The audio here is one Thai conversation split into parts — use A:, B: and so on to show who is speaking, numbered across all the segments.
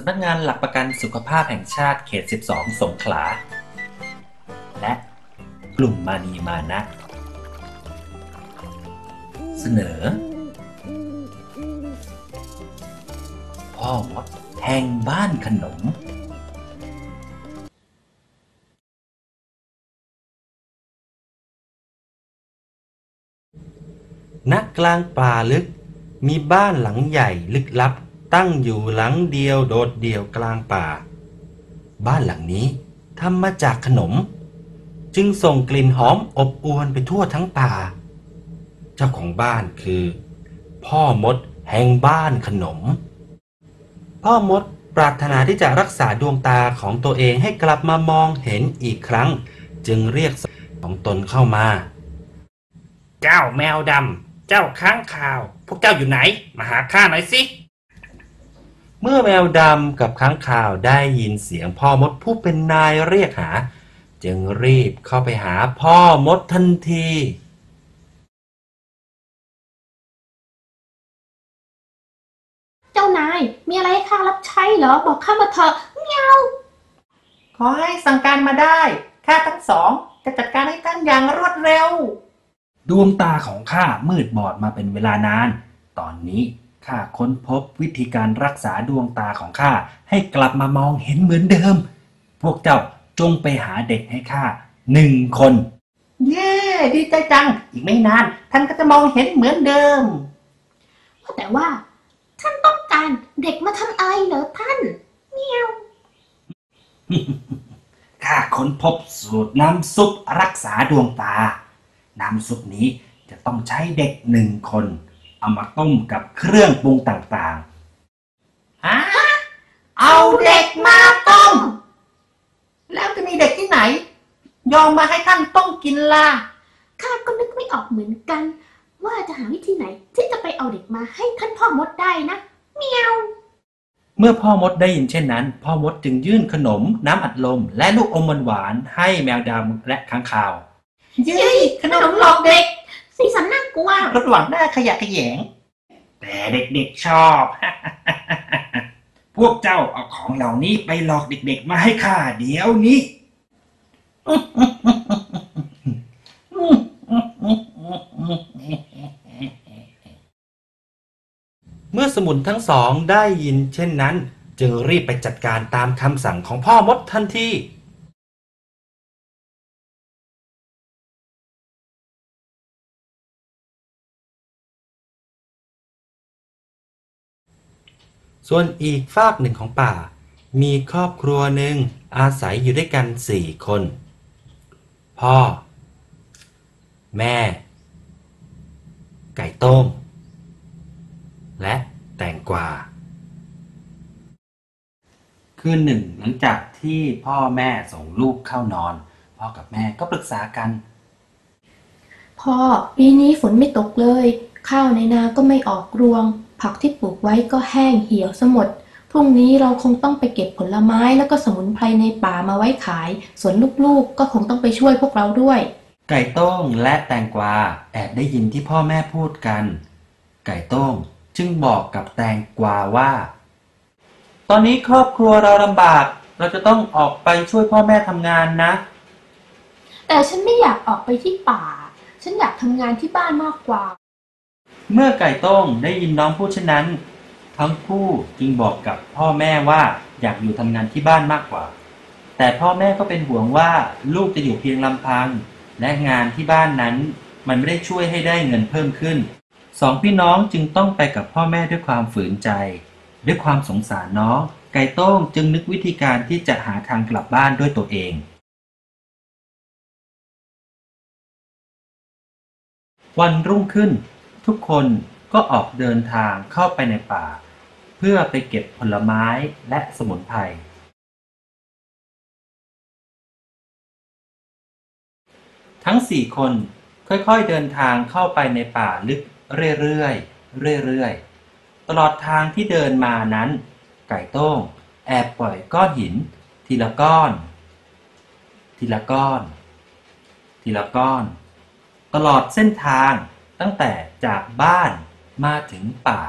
A: สำนักงานหลักประกันสุขภาพแห่งชาติเขต 12 สงขลา และกลุ่มมานีมานะ เสนอ พ่อมดแห่งบ้านขนม
B: ณกลางป่าลึกมีบ้านหลังใหญ่ลึกลับ ตั้งอยู่หลังเดียวโดดเดี่ยวกลางป่า บ้านหลังนี้ทำมาจากขนม จึงส่งกลิ่นหอมอบอวลไปทั่วทั้งป่า เจ้าของบ้านคือ พ่อมดแห่งบ้านขนม พ่อมดปรารถนาที่จะรักษาดวงตาของตัวเองให้กลับมามองเห็นอีกครั้ง จึงเรียกของตนเข้ามา เจ้าแมวดำ เจ้าค้างคาว พวกเจ้าอยู่ไหน มาหาข้าหน่อยสิ เมื่อแมวดำกับค้างคาวได้ยินเสียงพ่อมดผู้เป็นนายเรียกหา จึงรีบเข้าไปหาพ่อมดทันที
C: เจ้านาย มีอะไรให้ข้ารับใช้เหรอ บอกข้ามาเถอะเมียว
D: ขอให้สั่งการมาได้ข้าทั้งสองจะจัดการให้ท่านอย่างรวดเร็ว
A: ดวงตาของข้ามืดบอดมาเป็นเวลานาน ตอนนี้ ข้าค้นพบวิธีการรักษาดวงตาของข้าให้กลับมามองเห็นเหมือนเดิม พวกเจ้าจงไปหาเด็กให้ข้าหนึ่งคน
D: เย้ดีใจจัง อีกไม่นาน ท่านก็จะมองเห็นเหมือนเดิม
C: ว่าแต่ว่า ท่านต้องการเด็กมาทำอะไรเหรอท่านเมียว
A: ข้าค้นพบสูตรน้ำซุปรักษาดวงตา น้ำซุปนี้จะต้องใช้เด็กหนึ่งคน เอามาต้มกับเครื่องปรุงต่าง
D: ฮะเอาเด็กมาต้ม แล้วจะมีเด็กที่ไหน ยอมมาให้ท่านต้มกินล่ะ
C: ข้าก็นึกไม่ออกเหมือนกัน ว่าจะหาวิธีไหน ที่จะไปเอาเด็กมาให้ท่านพ่อมดได้นะเมียว
A: ๆเมื่อพ่อมดได้ยินเช่นนั้น พ่อมดจึงยื่นขนม น้ำอัดลม และลูกอมหวานๆให้แมวดำและค้างคาว
D: เย้ขนมหลอกเด็ก
C: สีสันน่า กลัว
D: รถหวังหน้าขยะแขยง
A: แต่เด็กๆชอบ พวกเจ้าเอาของเหล่านี้ไปหลอกเด็กๆมาให้ข้าเดี๋ยวนี้
B: เมื่อสมุนทั้งสองได้ยินเช่นนั้น จึงรีบไปจัดการตามคำสั่งของพ่อมดทันที ส่วนอีกฝากหนึ่งของป่า มีครอบครัวหนึ่งอาศัยอยู่ด้วยกันสี่คน พ่อ แม่ ไก่ต้ม และแตงกวาคืนหนึ่งหลังจากที่พ่อแม่ส่งลูกเข้านอน พ่อกับแม่ก็ปรึกษากัน
C: พ่อปีนี้ฝนไม่ตกเลย ข้าวในนาก็ไม่ออกรวง ผักที่ปลูกไว้ก็แห้งเหี่ยวสมด พรุ่งนี้เราคงต้องไปเก็บผลไม้แล้วก็สมุนไพรในป่ามาไว้ขาย ส่วนลูกๆก็คงต้องไปช่วยพวกเราด้วย
B: ไก่โต้งและแตงกวาแอบได้ยินที่พ่อแม่พูดกัน ไก่โต้งจึงบอกกับแตงกวาว่า ตอนนี้ครอบครัวเราลำบาก เราจะต้องออกไปช่วยพ่อแม่ทำงานนะ
C: แต่ฉันไม่อยากออกไปที่ป่า ฉันอยากทำงานที่บ้านมากกว่า
B: เมื่อไก่ต้งได้ยินน้องพูดเช่นนั้น ทั้งคู่จึงบอกกับพ่อแม่ว่าอยากอยู่ทำงานที่บ้านมากกว่า แต่พ่อแม่ก็เป็นห่วงว่าลูกจะอยู่เพียงลำพัง และงานที่บ้านนั้น มันไม่ได้ช่วยให้ได้เงินเพิ่มขึ้น สองพี่น้องจึงต้องไปกับพ่อแม่ด้วยความฝืนใจ ด้วยความสงสารน้อง ไก่ต้งจึงนึกวิธีการที่จะหาทางกลับบ้านด้วยตัวเอง วันรุ่งขึ้น ทุกคนก็ออกเดินทางเข้าไปในป่า เพื่อไปเก็บผลไม้และสมุนไพร ทั้งสี่คนค่อยๆเดินทางเข้าไปในป่าลึกเรื่อยๆเรื่อยๆ ตลอดทางที่เดินมานั้น ไก่โต้งแอบปล่อยก้อนหิน ทีละก้อน ทีละก้อน ทีละก้อน ตลอดเส้นทาง ตั้งแต่จากบ้านมาถึงป่า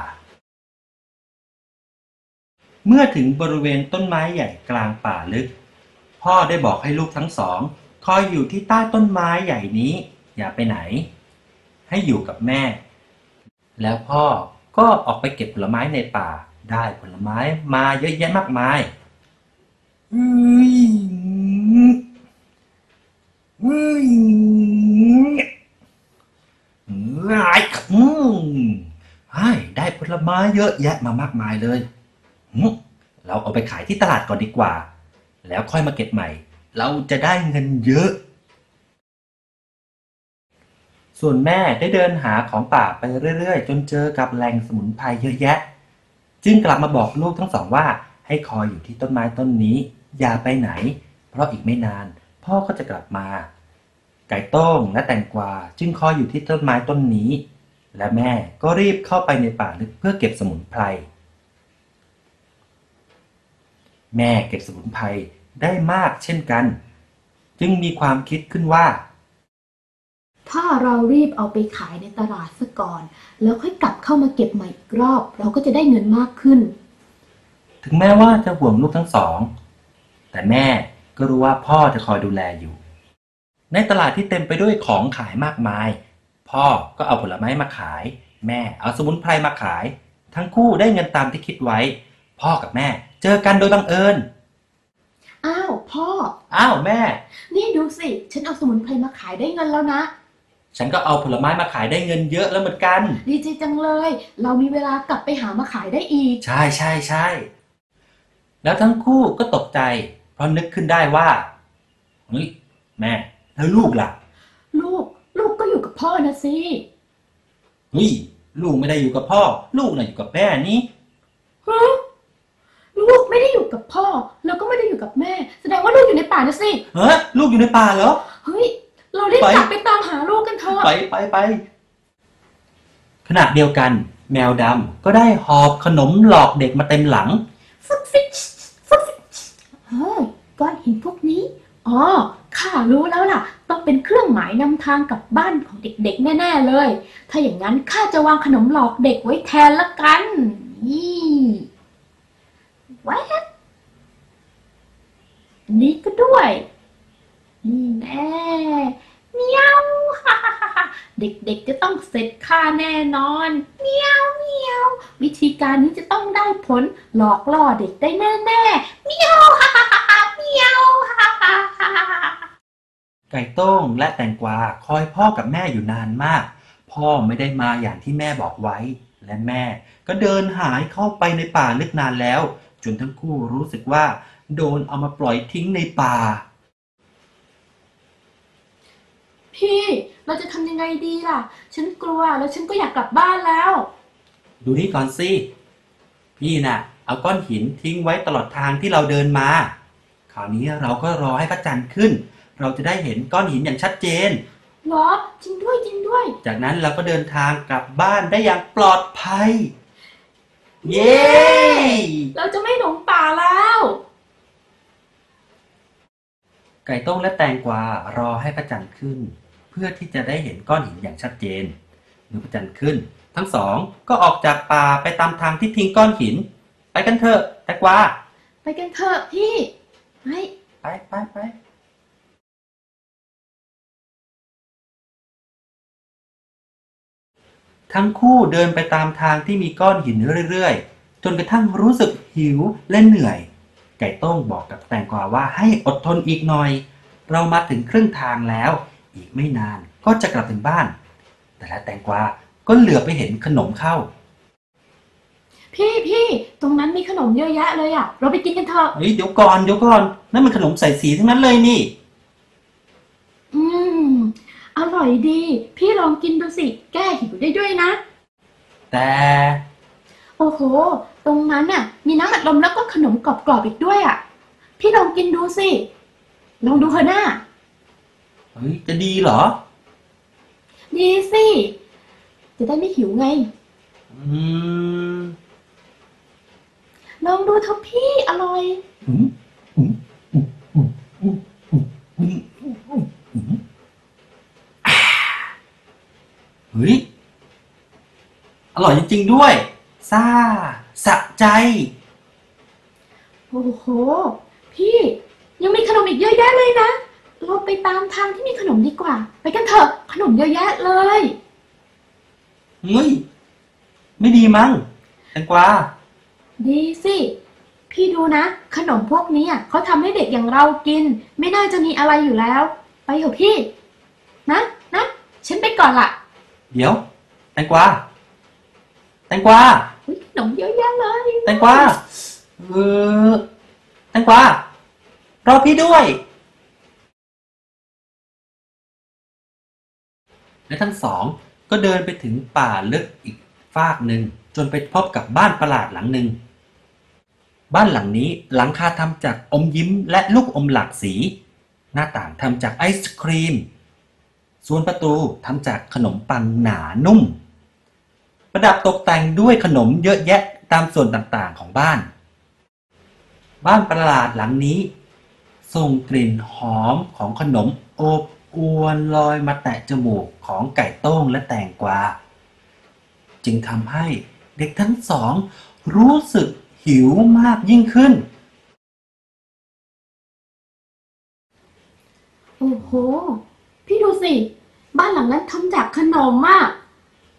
B: เมื่อถึงบริเวณต้นไม้ใหญ่กลางป่าลึก พ่อได้บอกให้ลูกทั้งสอง คอยอยู่ที่ใต้ต้นไม้ใหญ่นี้ อย่าไปไหน ให้อยู่กับแม่ แล้วพ่อก็ออกไปเก็บผลไม้ในป่าได้ผลไม้มาเยอะแยะมากมายอืมอืม อืมให้ได้ผลไม้เยอะแยะมามากมายเลยเราเอาไปขายที่ตลาดก่อนดีกว่า แล้วค่อยมาเก็บใหม่ เราจะได้เงินเยอะ ส่วนแม่ได้เดินหาของป่าไปเรื่อยๆ จนเจอกับแหล่งสมุนไพรเยอะแยะ จึงกลับมาบอกลูกทั้งสองว่า ให้คอยอยู่ที่ต้นไม้ต้นนี้ อย่าไปไหน เพราะอีกไม่นาน พ่อก็จะกลับมา ไก่โต้งและแตงกวาจึงคอยอยู่ที่ต้นไม้ต้นนี้ และแม่ก็รีบเข้าไปในป่าลึกเพื่อเก็บสมุนไพร แม่เก็บสมุนไพรได้มากเช่นกัน จึงมีความคิดขึ้นว่า
C: ถ้าเรารีบเอาไปขายในตลาดซะก่อน แล้วค่อยกลับเข้ามาเก็บใหม่อีกรอบ เราก็จะได้เงินมากขึ้น
B: ถึงแม้ว่าจะห่วงลูกทั้งสอง แต่แม่ก็รู้ว่าพ่อจะคอยดูแลอยู่ ในตลาดที่เต็มไปด้วยของขายมากมาย พ่อก็เอาผลไม้มาขาย แม่เอาสมุนไพรมาขาย ทั้งคู่ได้เงินตามที่คิดไว้ พ่อกับแม่เจอกันโดยบังเอิญ
C: อ้าวพ่อ
B: อ้าวแม่
C: นี่ดูสิ ฉันเอาสมุนไพรมาขายได้เงินแล้วนะ
B: ฉันก็เอาผลไม้มาขายได้เงินเยอะแล้วเหมือนกัน
C: ดีใจจังเลย เรามีเวลากลับไปหามาขายได้อีก
B: ใช่ใช่ใช่แล้วทั้งคู่ก็ตกใจ เพราะนึกขึ้นได้ว่าเฮ้ยแม่ แล้วลูกล่ะ
C: ลูก ลูกก็อยู่กับพ่อนะสิ
B: เฮ้ยลูกไม่ได้อยู่กับพ่อ ลูกน่ะอยู่กับแม่นี่
C: ฮะลูกไม่ได้อยู่กับพ่อ แล้วก็ไม่ได้อยู่กับแม่ แสดงว่าลูกอยู่ในป่านะสิ
B: เฮ้ยลูกอยู่ในป่าเหรอ
C: เฮ้ย เรารีบ
B: ไป
C: กลับไปตามหาลูกกันเถอะ
B: ไปไปไปขณะเดียวกัน แมวดำก็ได้หอบขนมหลอกเด็กมาเต็มหลัง
C: ฟุตฟิชฟุตฟิชเฮ้ยก้อนหินพวกนี้ อ๋อ ข้ารู้แล้วล่ะ ต้องเป็นเครื่องหมายนำทางกับบ้านของเด็กๆ แน่ๆเลย ถ้าอย่างนั้นข้าจะวางขนมหลอกเด็กไว้แทนละกันนี่แวบอันนี้ก็ด้วยนี่แน่เมียวเด็กๆจะต้องเสร็จค่าแน่นอนเมียวเมียว วิธีการนี้จะต้องได้ผลหลอกล่อเด็กได้แน่ๆเมียวฮ่าฮ่าฮ่าเมียวฮ่าฮ่าฮ่า
B: ไก่โต้งและแตงกวาคอยพ่อกับแม่อยู่นานมาก พ่อไม่ได้มาอย่างที่แม่บอกไว้ และแม่ก็เดินหายเข้าไปในป่าลึกนานแล้ว จนทั้งคู่รู้สึกว่า โดนเอามาปล่อยทิ้งในป่า
C: พี่เราจะทำยังไงดีล่ะ ฉันกลัวแล้วฉันก็อยากกลับบ้านแล้ว
B: ดูนี่ก่อนสิ พี่น่ะ เอาก้อนหินทิ้งไว้ตลอดทางที่เราเดินมา คราวนี้เราก็รอให้พระจันทร์ขึ้น เราจะได้เห็นก้อนหินอย่างชัดเจน
C: เหรอจริงด้วยจริงด้วย
B: จากนั้นเราก็เดินทางกลับบ้านได้อย่างปลอดภัย เย้
C: เราจะไม่หลงป่าแล้ว
B: ไก่ต้งและแตงกวารอให้พระจันทร์ขึ้น เพื่อที่จะได้เห็นก้อนหินอย่างชัดเจนเมื่อพระจันทร์ขึ้น ทั้งสองก็ออกจากป่าไปตามทางที่ทิ้งก้อนหิน ไปกันเถอะแตงกวา
C: ไปกันเถอะพี่ไป
B: ไปไปไป ทั้งคู่เดินไปตามทางที่มีก้อนหินเรื่อยๆ จนกระทั่งรู้สึกหิวและเหนื่อย ไก่โต้งบอกกับแตงกวาว่าให้อดทนอีกหน่อย เรามาถึงครึ่งทางแล้ว อีกไม่นานก็จะกลับถึงบ้าน แต่และแตงกวาก็เหลือไปเห็นขนมเข้า
C: พี่พี่ตรงนั้นมีขนมเยอะแยะเลยอะเราไปกินกันเถอะ
B: เฮ้ยเดี๋ยวก่อนเดี๋ยวก่อนนั่นมันขนมใส่สีทั้งนั้นเลยนี่
C: อืม อร่อยดี พี่ลองกินดูสิ แก้หิวได้ด้วยนะ
B: แต่
C: โอ้โห ตรงนั้นน่ะ มีน้ำอัดลมแล้วก็ขนมกรอบๆอีกด้วยอะ พี่ลองกินดูสิ ลองดูเถอะหน้า
B: เฮ้ย จะดีเหรอ
C: ดีสิ จะได้ไม่หิวไง
B: อืม
C: ลองดูเถอะพี่อร่อย
B: อืม จริงๆด้วย ซ่า สะใจ
C: โอ้โห พี่ ยังมีขนมอีกเยอะแยะเลยนะ เราไปตามทางที่มีขนมดีกว่า ไปกันเถอะ ขนมเยอะแยะเลย
B: เฮ้ย ไม่ดีมั้งแตงกวา
C: ดีสิ พี่ดูนะ ขนมพวกนี้อะเขาทำให้เด็กอย่างเรากิน ไม่น่าจะมีอะไรอยู่แล้ว ไปเถอะพี่ นะ นะ ฉันไปก่อนละ
B: เดี๋ยวแตงกวา แตงกวา
C: อุ๊ยขนมเยอะแยะเลย
B: แตงกวาเออแตงกวารอพี่ด้วย และทั้งสองก็เดินไปถึงป่าลึกอีกฟากหนึ่งจนไปพบกับบ้านประหลาดหลังหนึ่ง บ้านหลังนี้หลังคาทำจากอมยิ้มและลูกอมหลากสี หน้าต่างทำจากไอศครีม ส่วนประตูทำจากขนมปังหนานุ่ม ประดับตกแต่งด้วยขนมเยอะแยะตามส่วนต่างๆของบ้าน บ้านประหลาดหลังนี้ ส่งกลิ่นหอมของขนมอบอวนลอยมาแตะจมูกของไก่ต้งและแตงกวา จึงทำให้เด็กทั้งสอง รู้สึกหิวมากยิ่งขึ้น
C: โอ้โห พี่ดูสิ บ้านหลังนั้นทำจากขนมอะ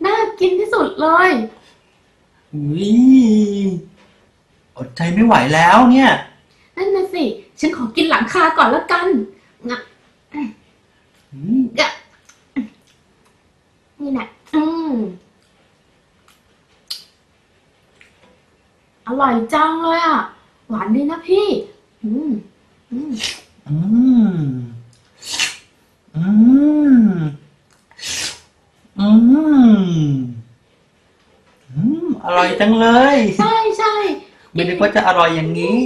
C: น่ากินที่สุดเลย
B: วิอดใจไม่ไหวแล้วเนี่ย
C: นั่นน่ะสิ ฉันขอกินหลังคาก่อนแล้วกันงะ
B: อืม
C: กะนี่แหละอืมอร่อยจังเลยอะ หวานดีนะพี่ อืมอืม
B: อืมอืม อืมอืมอร่อยจังเลย
C: ใช่ใช่
B: ไม่นึกว่าจะอร่อยอย่างนี้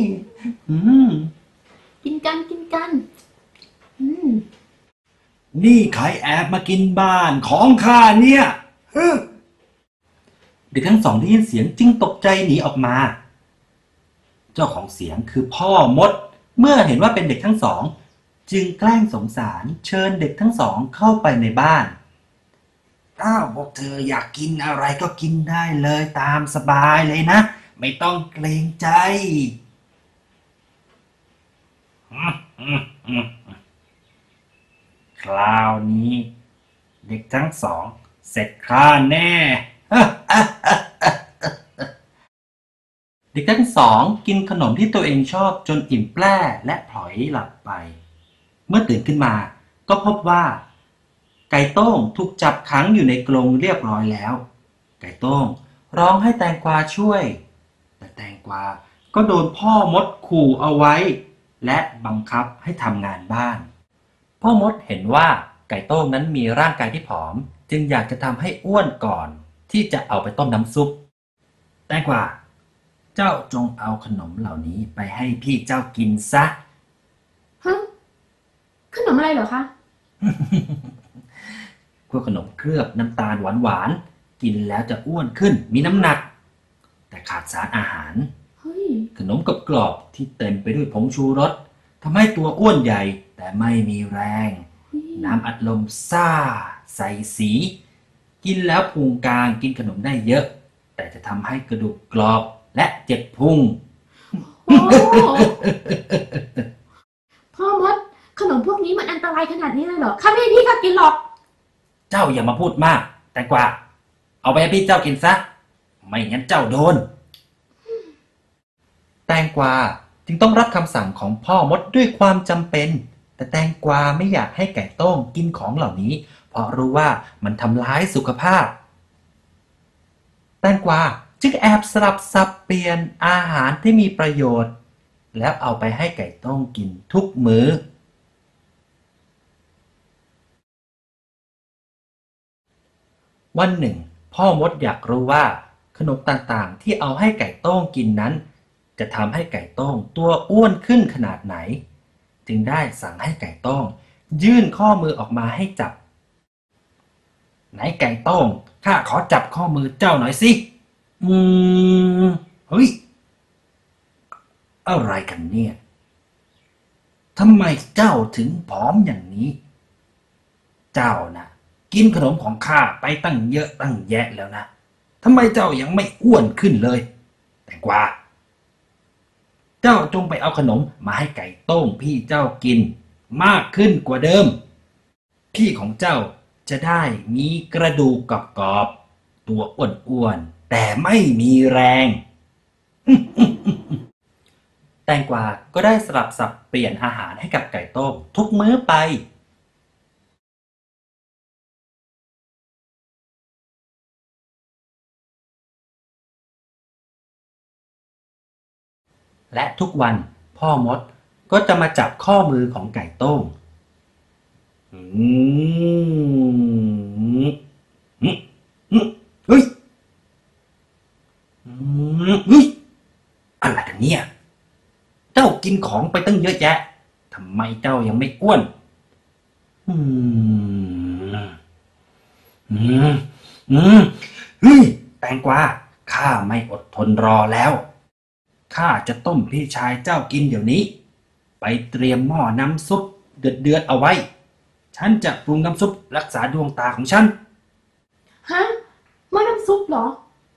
B: อืม
C: กินกันกินกัน อืม
E: นี่ใครแอบมากินบ้านของข้าเนี่ยฮึม
B: เด็กทั้งสองได้ยินเสียงจึงตกใจหนีออกมา เจ้าของเสียงคือพ่อมด เมื่อเห็นว่าเป็นเด็กทั้งสอง จึงแกล้งสงสารเชิญเด็กทั้งสองเข้าไปในบ้าน
E: อ้าวพวกเธออยากกินอะไรก็กินได้เลยตามสบายเลยนะ ไม่ต้องเกรงใจคราวนี้ เด็กทั้งสอง เสร็จข้าแน่
B: เด็กทั้งสองกินขนมที่ตัวเองชอบจนอิ่มแปร่และพลอยหลับไป เมื่อตื่นขึ้นมาก็พบว่า ไก่โต้งถูกจับขังอยู่ในกรงเรียบร้อยแล้ว ไก่โต้งร้องให้แตงกวาช่วย แต่แตงกวาก็โดนพ่อมดขู่เอาไว้ และบังคับให้ทำงานบ้าน พ่อมดเห็นว่าไก่โต้งนั้นมีร่างกายที่ผอม จึงอยากจะทำให้อ้วนก่อน ที่จะเอาไปต้มน้ำซุป
E: แตงกวาเจ้าจงเอาขนมเหล่านี้ไปให้พี่เจ้ากินซะ
C: ฮะขนมอะไรเหรอคะ
E: พ วกขนมเคลือบน้ำตาลหวานๆกินแล้วจะอ้วนขึ้นมีน้ำหนัก แต่ขาดสารอาหาร
C: เฮ้ย
E: ขนมกรอบๆที่เต็มไปด้วยผงชูรสทำให้ตัวอ้วนใหญ่แต่ไม่มีแรง
C: เฮ้ย
E: น้ำอัดลมซ่า ใส่สี กินแล้วพุงกลางกินขนมได้เยอะ แต่จะทำให้กระดูกกรอบและเจ็บพุง
C: โอ้พ่อมดขนมพวกนี้มันอันตรายขนาดนี้เลยเหรอข้าไม่ให้พี่ข้ากินหรอก
E: เจ้าอย่ามาพูดมาก แต่กว่าเอาไปให้พี่เจ้ากินซะ ไม่งั้นเจ้าโดน
B: แตงกวาจึงต้องรับคำสั่งของพ่อมดด้วยความจำเป็น แต่แตงกวาไม่อยากให้ไก่โต้งกินของเหล่านี้ เพราะรู้ว่ามันทำร้ายสุขภาพ แตงกวาจึงแอบสลับสับเปลี่ยนอาหารที่มีประโยชน์ แล้วเอาไปให้ไก่โต้งกินทุกมื้อ วันหนึ่ง พ่อมดอยากรู้ว่า ขนมต่างๆ ที่เอาให้ไก่โต้งกินนั้น จะทำให้ไก่โต้งตัวอ้วนขึ้นขนาดไหน จึงได้สั่งให้ไก่โต้งยื่นข้อมือออกมาให้จับ ไหนไก่โต้งข้าขอจับข้อมือเจ้าหน่อยสิ อืมเฮ้ยอะไรกันเนี่ยทำไมเจ้าถึงผอมอย่างนี้ เจ้านะ กินขนมของข้าไปตั้งเยอะตั้งแยะแล้วนะทำไมเจ้ายังไม่อ้วนขึ้นเลย แต่กว่าเจ้าจงไปเอาขนมมาให้ไก่ต้งพี่เจ้ากินมากขึ้นกว่าเดิม พี่ของเจ้าจะได้มีกระดูกกรอบๆตัวอ้วนๆแต่ไม่มีแรง แตงกวาก็ได้สลับสับเปลี่ยนอาหารให้กับไก่ต้งทุกมื้อไป และทุกวันพ่อมดก็จะมาจับข้อมือของไก่โต้งอืมอืมอืมเฮ้ยอืมเฮ้ยอะไรกันเนี่ย เจ้ากินของไปตั้งเยอะแยะทำไมเจ้ายังไม่อ้วนอืมอืมอืมเฮ้ยแตงกวาข้าไม่อดทนรอแล้ว ข้าจะต้มพี่ชายเจ้ากินเดี๋ยวนี้ ไปเตรียมหม้อน้ำซุปเดือดเดือดๆเอาไว้ ฉันจะปรุงน้ำซุปรักษาดวงตาของฉัน
C: ฮะหม้อน้ำซุปเหรอ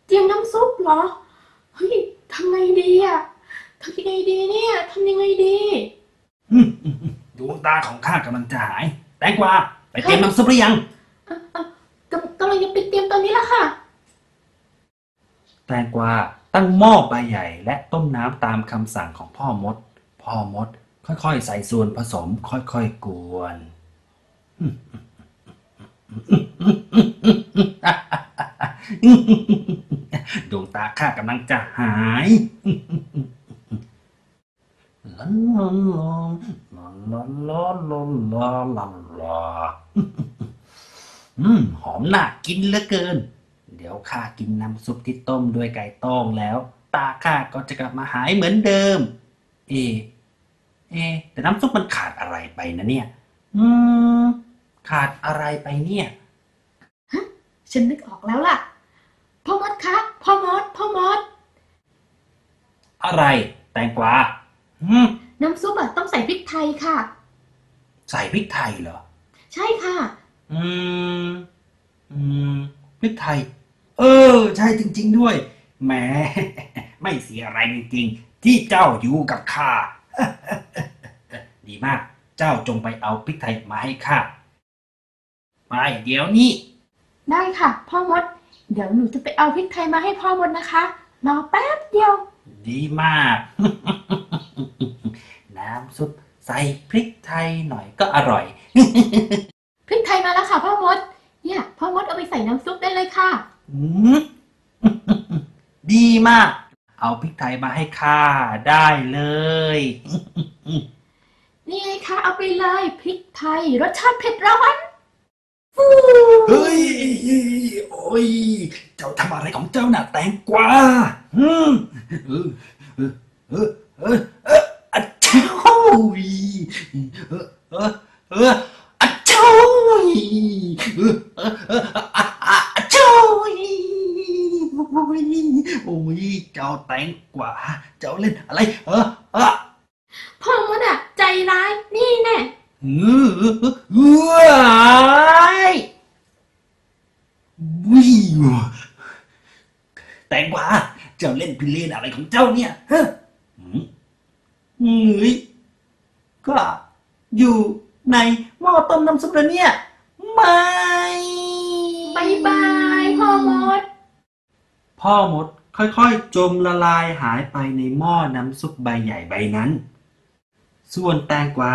C: เตรียมน้ำซุปเหรอ เฮ้ยทำไงดีอะทำยังไงดีเนี่ยทำยังไงดี
B: อืมอืมอืมดวงตาของข้ากำลังจะหาย แตงกวาไปเตรียมน้ำซุปหรือยัง
C: อะอะกำกำลังจะไปเตรียมตอนนี้ละค่ะ
B: แตงกวา ตั้งหม้อใบใหญ่และต้มน้ำตามคำสั่งของพ่อมด พ่อมด ค่อยๆ ใส่ส่วนผสม ค่อยๆ กวน ดวงตาข้ากำลังจะหายลาลาลาลาลาลาลาลาลาอืมหอมน่ากินเหลือเกิน เดี๋ยวข้ากินน้ำซุปที่ต้มด้วยไก่ต้งแล้ว ตาข้าก็จะกลับมาหายเหมือนเดิม เอะเอะแต่น้ำซุปมันขาดอะไรไปนะเนี่ย อืม ขาดอะไรไปเนี่ย
C: ฉันนึกออกแล้วล่ะพ่อมดคะพ่อมดพ่อมด
B: อะไร แตงกวาอืม
C: น้ำซุปอะต้องใส่พริกไทยค่ะ
B: ใส่พริกไทยเหรอ
C: ใช่ค่ะ
B: อืม อืมพริกไทย เออ ใช่จริง ๆ ด้วย แหม ไม่เสียอะไรจริงๆ ที่เจ้าอยู่กับข้า ดีมาก เจ้าจงไปเอาพริกไทยมาให้ข้าไปเดี๋ยวนี้
C: ได้ค่ะ พ่อมด เดี๋ยวหนูจะไปเอาพริกไทยมาให้พ่อมดนะคะ รอแป๊บเดียว
B: ดีมาก น้ำซุปใส่พริกไทยหน่อยก็อร่อย
C: พริกไทยมาแล้วค่ะพ่อมด เนี่ยพ่อมดเอาไปใส่น้ำซุปได้เลยค่ะ
B: อืม ดีมาก เอาพริกไทยมาให้ข้าได้เลย
C: นี่ไงคะเอาไปเลยพริกไทย รสชาติเผ็ดร้อนฟู
B: เฮ้ย โอ้ย เจ้าทำอะไรของเจ้าน่ะแตงกวาอืมเออเออเออเออเอออะเจ้าเออเออเอออะเจ้าเออเออเอออะอะอะเจ้าโอ้ยโอ้ย เจ้าแตงกวา เจ้าเล่นอะไร เออเออ
C: พ่อมดอะใจร้าย นี่แน่
B: เออเออเออเอยวิวแตงกวาเจ้าเล่นพิเรนอะไร ของเจ้าเนี่ยฮะหืมเฮ้ยก็อยู่ในหม้อต้มน้ำซุปแล้วเนี่ยไม่
C: บายบายพ่อมด
B: พ่อมดค่อยๆ จมละลายหายไปในหม้อน้ำซุปใบใหญ่ใบนั้น ส่วนแตงกวา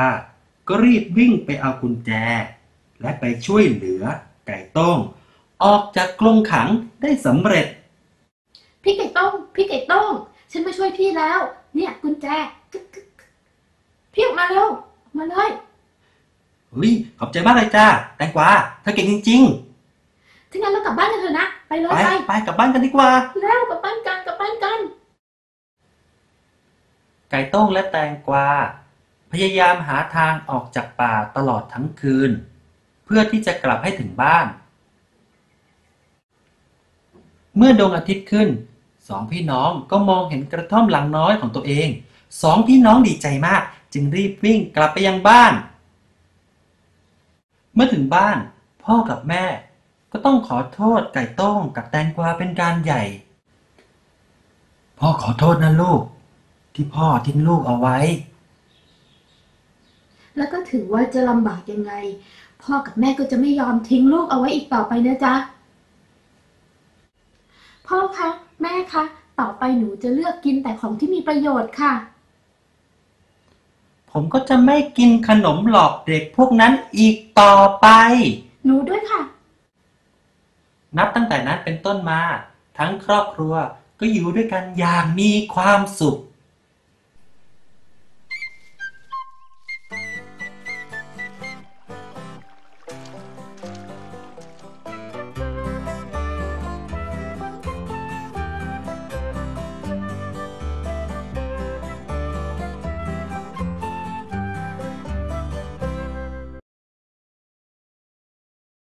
B: ก็รีบวิ่งไปเอากุญแจ และไปช่วยเหลือไก่ต้งออกจากกรงขังได้สำเร็จ
C: พี่ไก่ต้งพี่ไก่ต้งฉันมาช่วยพี่แล้ว เนี่ย กุญแจกึกกึกกึกพี่ออกมาเร็วออกมาเลย
B: เฮ้ยขอบใจมากเลยจ้าแตงกวาเธอเก่งจริง
C: ถ้างั้นเรากลับบ้านกันเถอะนะไปเล
B: ๆ
C: ย
B: ไป
C: ไป
B: ไปกลับบ้านกันดีกว่า
C: แล้วกลับบ้านกันกลับบ้านกัน
B: ไก่ต้งและแตงกวาพยายามหาทางออกจากป่าตลอดทั้งคืน เพื่อที่จะกลับให้ถึงบ้าน เมื่อดวงอาทิตย์ขึ้น สองพี่น้องก็มองเห็นกระท่อมหลังน้อยของตัวเอง สองพี่น้องดีใจมาก จึงรีบวิ่งกลับไปยังบ้าน เมื่อถึงบ้าน พ่อกับแม่ ก็ต้องขอโทษไก่ต้งกับแตงกวาเป็นการใหญ่ พ่อขอโทษนะลูก ที่พ่อทิ้งลูกเอาไว้
C: แล้วก็ถือว่าจะลำบากยังไง พ่อกับแม่ก็จะไม่ยอมทิ้งลูกเอาไว้อีกต่อไปนะจ๊ะพ่อคะ แม่คะ ต่อไปหนูจะเลือกกินแต่ของที่มีประโยชน์ค่ะ
B: ผมก็จะไม่กินขนมหลอกเด็กพวกนั้นอีกต่อไป
C: หนูด้วยค่ะ
B: นับตั้งแต่นั้นเป็นต้นมา ทั้งครอบครัวก็อยู่ด้วยกันอย่างมีความสุข